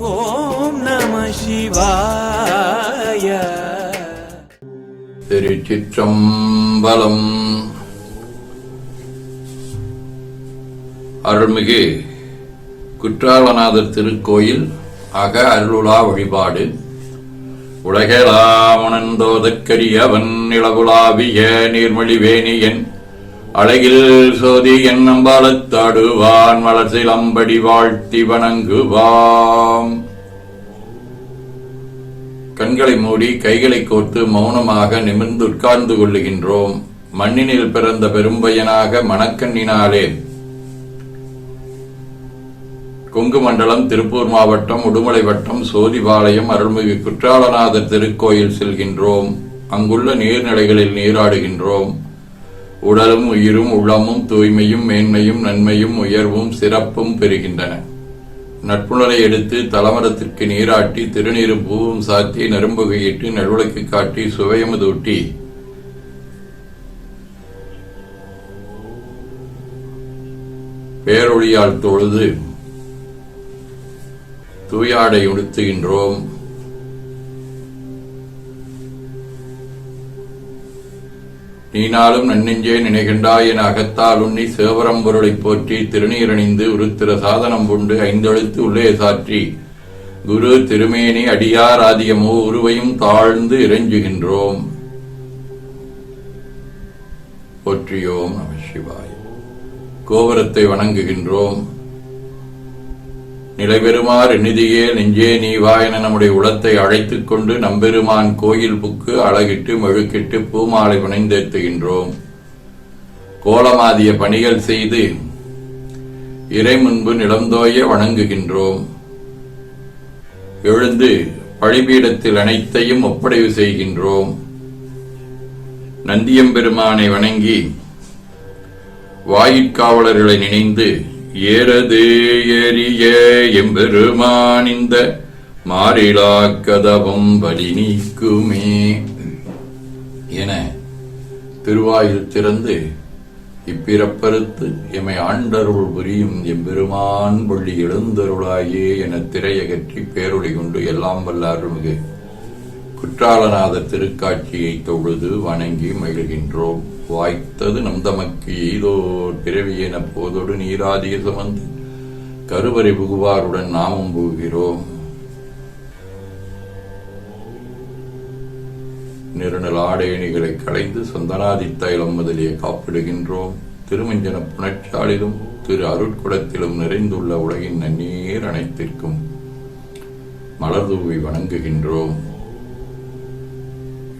ஓம் நம சிவாய. திருச்சிற்றம்பலம். அருள்மிகு குற்றாலநாதர் திருக்கோயில் அக அருளுலா வழிபாடு. உலகலாமணந்தோதற்கரியவன் நிலவுலாவிய நீர்மொழிவேணியன் அழகில் சோதி என் வளர்ச்சி அம்படி வாழ்த்தி வணங்குவாம். கண்களை மூடி கைகளை கோர்த்து மௌனமாக நிமிர்ந்து உட்கார்ந்து கொள்ளுகின்றோம். மண்ணினில் பிறந்த பெரும்பயனாக மணக்கண்ணினாலே. கொங்கு மண்டலம் திருப்பூர் மாவட்டம் உடுமலை வட்டம் சோதிபாளையம் அருள்மிகு குற்றாலநாதர் திருக்கோயில் செல்கின்றோம். அங்குள்ள நீர்நிலைகளில் நீராடுகின்றோம். உடலும் உயிரும் உள்ளமும் தூய்மையும் மேன்மையும் நன்மையும் உயர்வும் சிறப்பும் பெறுகின்றன. நட்புணரை எடுத்து தலமரத்திற்கு நீராட்டி திருநீரு பூவும் சாத்தி நரும்புகையிட்டு நல்விளக்கு காட்டி சுவையமுதூட்டி பேரொழியால் தொழுது. தூயாடை உடுத்துகின்றோம். நீனாலும் நன்னெஞ்சே நினைகின்றாய் என அகத்தால் உண்ணி சேவரம்பொருளைப் போற்றி திருநீரணிந்து உருத்திர சாதனம் கொண்டு ஐந்தெழுத்து உள்ளே சாற்றி. குரு திருமேனி அடியார் ஆதியமோ உருவையும் தாழ்ந்து இறைஞ்சுகின்றோம். போற்றியோம் நம சிவாய். கோபுரத்தை வணங்குகின்றோம். நிலைபெறுமாறு நிதியே நெஞ்சே நீ வா என நம்முடைய உளத்தை அழைத்துக் கொண்டு நம்பெருமான் கோயில் புக்கு அழகிட்டு மெழுக்கிட்டு பூமாலை புனைந்தேத்துகின்றோம் கோலமாதிய பணிகள் செய்து இறை முன்பு நிலந்தோய வணங்குகின்றோம். எழுந்து பழிபீடத்தில் அனைத்தையும் ஒப்படைவு செய்கின்றோம். நந்தியம்பெருமானை வணங்கி வாயிற்காவலர்களை நினைந்து ஏறது ஏறிய எம்பெருமான் இந்த மாறிலா கதவம் வழி நீக்குமே. என திருவாயில் திறந்து இப்பிறப்பறுத்து எமை ஆண்டருள் புரியும் எம்பெருமான் பள்ளி எழுந்தருளாயே என திரையகற்றி பேரொளி கொண்டு எல்லாம் வல்ல அருள்மிகு குற்றாலநாத திருக்காட்சியை தொழுது வணங்கி மகிழ்கின்றோம். வாய்த்தது நம் தமக்கு எய்தோர் பிறவி என போதொடு நீராதிய சுமந்து. கருவறை புகுவாருடன் நாமும் புகுகிறோம் நிறுநல் ஆடையணிகளை களைந்து சந்தனாதி தைலம் முதலிய காப்பிடுகின்றோம். திருமஞ்சன புணர்ச்சாலிலும் திரு அருட்குடத்திலும் நிறைந்துள்ள உலகின் நன்னீர் அனைத்திற்கும் மலர்தூவி வணங்குகின்றோம்.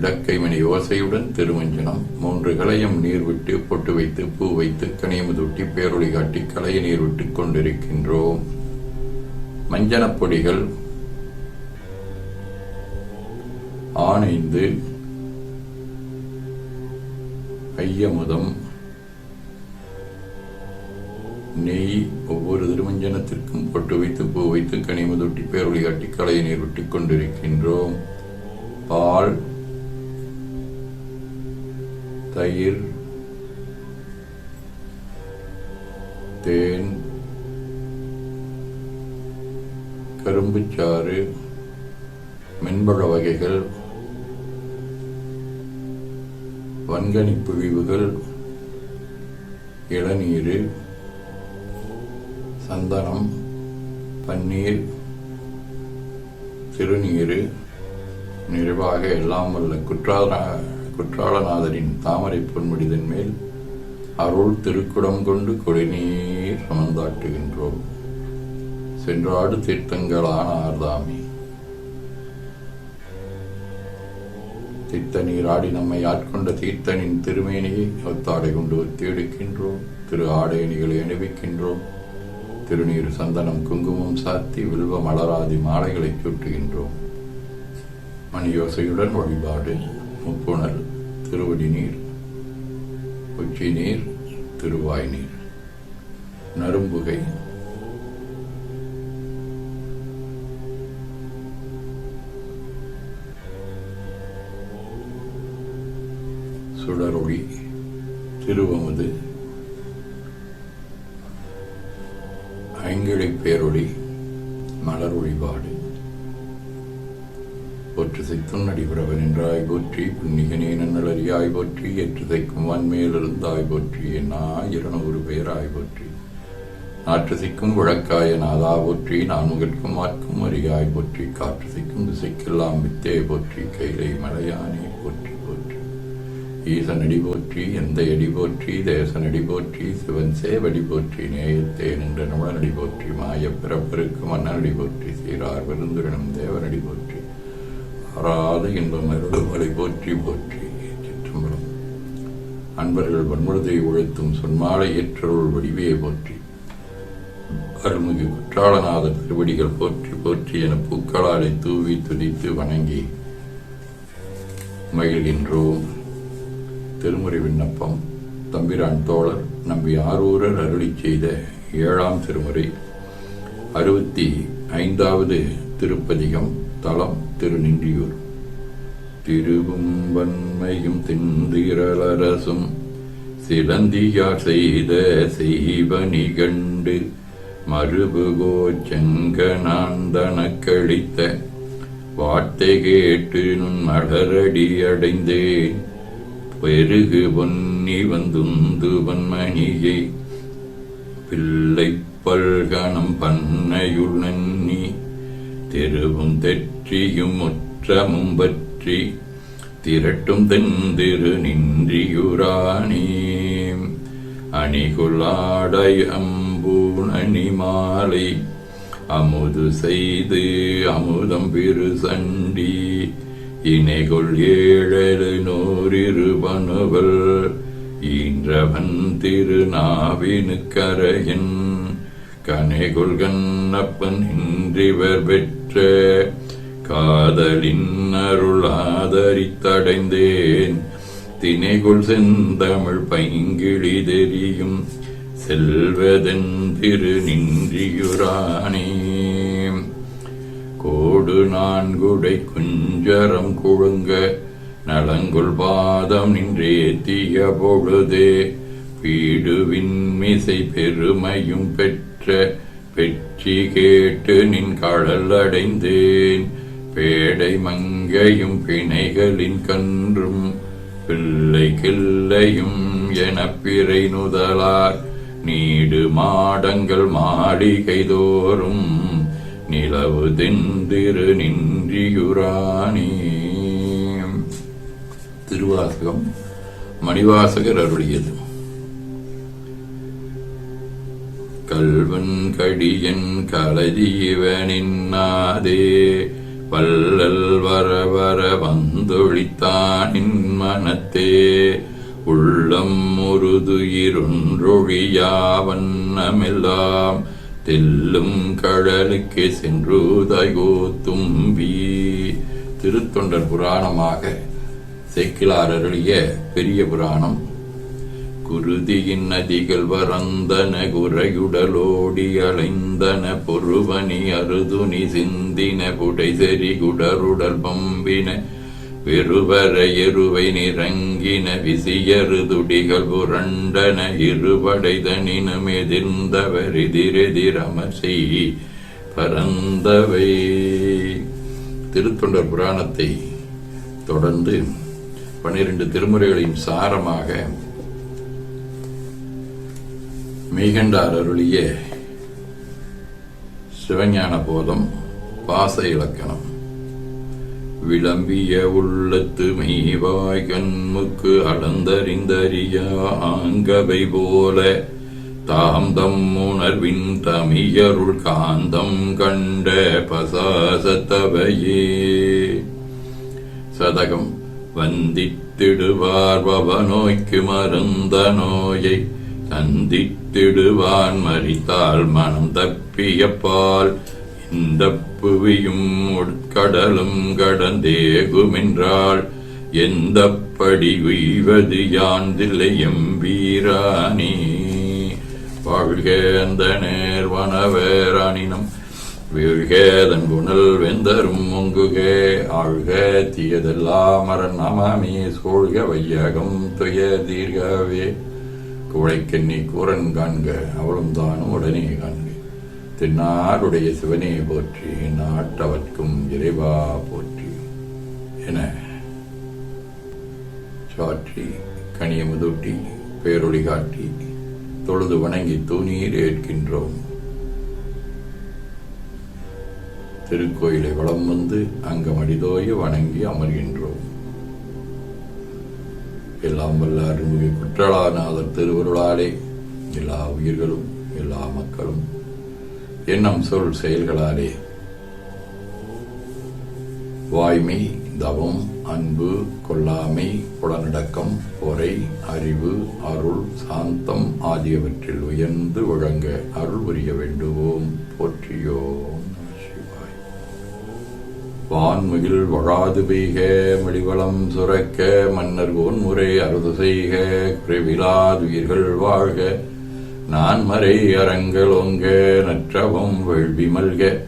இடக்கைமணி ஓசையுடன் திருமஞ்சனம் மூன்று கலையும் நீர் விட்டு பொட்டு வைத்து பூ வைத்து கனியமுதூட்டி பேரொளி காட்டி கலையை நீர் விட்டுக் கொண்டிருக்கின்றோம். மஞ்சனப் பொடிகள் ஆனைந்து ஐயமுதம் நெய் ஒவ்வொரு திருமஞ்சனத்திற்கும் பொட்டு வைத்து பூ வைத்து கனிமுதொட்டி பேரொளி காட்டி கலையை நீர் விட்டுக் கொண்டிருக்கின்றோம். பால் தயிர் தேன் கரும்புச்சாறு மென்பழ வகைகள் வன்கனி பிழிவுகள் இளநீர் சந்தனம் பன்னீர் திருநீர் நிறைவாக எல்லாம் வல்ல குற்றால குற்றாலநாதரின் தாமரை பொன்முடிதன் மேல் அருள் திருக்குடம் கொண்டு கொடிநீர் சமந்தாட்டுகின்றோம். சென்றாடு தீர்த்தங்களான ஆர்தாமி தீர்த்த நீராடி நம்மை ஆட்கொண்ட தீர்த்தனின் திருமேனியை அவத்தாடை கொண்டு ஒத்தி எடுக்கின்றோம். திரு ஆடையணிகளை அணிவிக்கின்றோம். திருநீர் சந்தனம் குங்குமம் சாத்தி வில்வ மலராதி மாலைகளை சூட்டுகின்றோம். மணியோசையுடன் வழிபாடு. முப்புணல் திருவடி நீர் கொச்சி நீர் திருவாய் நீர். நரும்புகை. சுடரொளி திருவமுது. ஐங்கிழை பேரொளி மலர் வழிபாடு போற்று சித்தும் நடிபுறவன் என்றாய் போற்றி புன்னிகனே நன்னலறியாய் போற்றி எற்று தைக்கும் வன்மேலிருந்தாய் போற்றி என் ஆயிரநூறு பேராய் போற்றி. நாற்று சிக்கும் விளக்காய நாதா போற்றி நான்முகற்கும் மார்க்கும் அறியாய் போற்றி காற்று சிக்கும் திசைக்கெல்லாம் வித்தே போற்றி கைலை மலையானே போற்றி போற்றி. ஈசனடி போற்றி எந்த அடி போற்றி தேசனடி போற்றி சிவன் சேவடி போற்றி நேயத்தே நின்ற நுழனடி போற்றி மாயப் மன்னனடி போற்றி சீரார் விருந்துரினும் தேவனடி போற்றி. அறாத இன்பம் அருள்வலை போற்றி போற்றி சிற்றம்பலம் அன்பர்கள் வன்முழுதை உழைத்தும் சொன்மாலை ஏற்றருள் வடிவே போற்றி. அருள்மிகு குற்றாலநாத திருவடிகள் போற்றி போற்றி என பூக்களாலை தூவி துதித்து வணங்கி மகிழ்கின்றோம் திருமுறை விண்ணப்பம். தம்பிரான் தோழர் நம்பி ஆரூரர் அருளி செய்த ஏழாம் திருமுறை. அறுபத்தி ஐந்தாவது திருப்பதிகம். தலம் திருநின்றியூர் திருவும் வன்மையும் திந்திரலரசும் சிலந்தியார் செய்த செய்வனி கண்டு மறுபுகோ செங்கனாந்தனக்களித்த வார்த்தை கேட்டு நுண் மலரடி அடைந்தேன். பெருகு பொன்னி வந்துந்து வன்மணியை பிள்ளை பல்கணம் பண்ணையுள் நன்னி தெருவும் தெற்றியும் முற்றமும் பற்றி திரட்டும் தெந்திரு நின்றியுராணி. அணிகுலாடை அம்பூன் அணி மாலை அமுது செய்து அமுதம் பெரு சண்டி. இணைகொள் ஏழு நூறிரு பணுவல் ஈன்றவன் திருநாவினுக்கரையன் கனைகொள்கண்ணப்பன் இன்றிவர் பெற்ற. காதலின் அருள் ஆதரித்தடைந்தேன். தினைகுள் செந்தமிழ் பைங்கிழி தெரியும். செல்வதென் நின்றியுரானே கோடு நான்குடை குஞ்சரம் குழுங்க. நலங்குள் பாதம் நின்றேத்திய பொழுதே. வீடுவின் மிசை பெருமையும் பெற்ற. பெற்றி கேட்டு நின் கடல் அடைந்தேன். பேடை மங்கையும் பிணைகளின் கன்றும் பிள்ளை கிள்ளையும் என பிறை நுதலார். நீடு மாடங்கள் மாளிகை தோறும் நிலவு தெந்திரு நின்றியுராணி. திருவாசகம் மணிவாசகர் அருளியது. கல்வன் கடியன் கலஜீவனின்னாதே வல்லல் வர வர வந்தொழித்தானின் மனத்தே உள்ளம் உருதுயிரொன்றொழியாவண்ணமெல்லாம் தெல்லும் கடலுக்கு தயோ தும்பி. திருத்தொண்டர் புராணமாக சேக்கிலார் அருளிய பெரிய புராணம் குருதியின் நதிகள் வரந்தன குறையுடலோடி அலைந்தன பொறுவனி அருதுனி சிந்தின புடைசெறி குடருடல் பம்பின வெறுவர எருவை நிறங்கின விசியரு துடிகள் புரண்டன இருபடைதனினும் எதிர்ந்தவர் எதிரெதிரமசி பரந்தவை. திருத்தொண்டர் புராணத்தை தொடர்ந்து பன்னிரண்டு திருமுறைகளின் சாரமாக மெய்கண்டார் அருளிய சிவஞான போதம் பாச இலக்கணம் விளம்பிய உள்ளத்து மெய்வாய் கண்முக்கு அடந்தறிந்தறியா ஆங்கவை போல தாந்தம் உணர்வின் தமியருள் காந்தம் கண்ட பசாசத்தவையே. சதகம் வந்தித்திடுவார் பவநோய்க்கு மருந்த நோயை அந்தித்திடுவான் மறித்தால் மனம் தப்பிய பால் இந்த புவியும் உட்கடலும் கடந்தேகுமென்றாள் எந்த படி உய்வது யாந்தில்லை எம்பீராணி வாழ்க அந்த நேர்வனவேரானினம் வீழ்கேதன் குணல் வெந்தரும் முங்குகே ஆழ்க தீயதெல்லாம் அரண் நமாமி வையகம் துய தீர்கவே. உழைக்கெண்ணி கூரன் காண்க அவளும் தானும் உடனே காண்க. தென்னாருடைய சிவனே போற்றி நாட்டவர்க்கும் இறைவா போற்றி. என சாற்றி கனியமுதூட்டி பேரொளி காட்டி தொழுது வணங்கி தூணீர் ஏற்கின்றோம். திருக்கோயிலை வளம் வந்து அங்கம் அடிதோய வணங்கி அமர்கின்றோம். எல்லாம் வல்ல அருள்மிகு குற்றலாநாதர் திருவருளாலே எல்லா உயிர்களும் எல்லா மக்களும் எண்ணம் சொல் செயல்களாலே. வாய்மை தவம் அன்பு கொல்லாமை புலனடக்கம் பொறை அறிவு அருள் சாந்தம் ஆகியவற்றில் உயர்ந்து விளங்க அருள் புரிய வேண்டுவோம். போற்றியோம். வான்முகில் வழாது பெய்க மடிவளம் சுரக்க மன்னர் கோன்முறை அறுது செய்க குறைவிலாதுயிர்கள் வாழ்க. நான்மறை அறங்களோங்க நற்றவம் வேள்வி மல்க.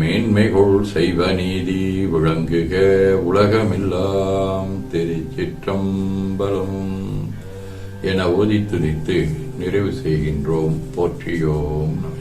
மேன்மைகொள் செய்வ நீதி விளங்குக உலகமெல்லாம் திருச்சிற்றம்பலம். என ஓதி துதித்து நிறைவு செய்கின்றோம். போற்றியோம் நம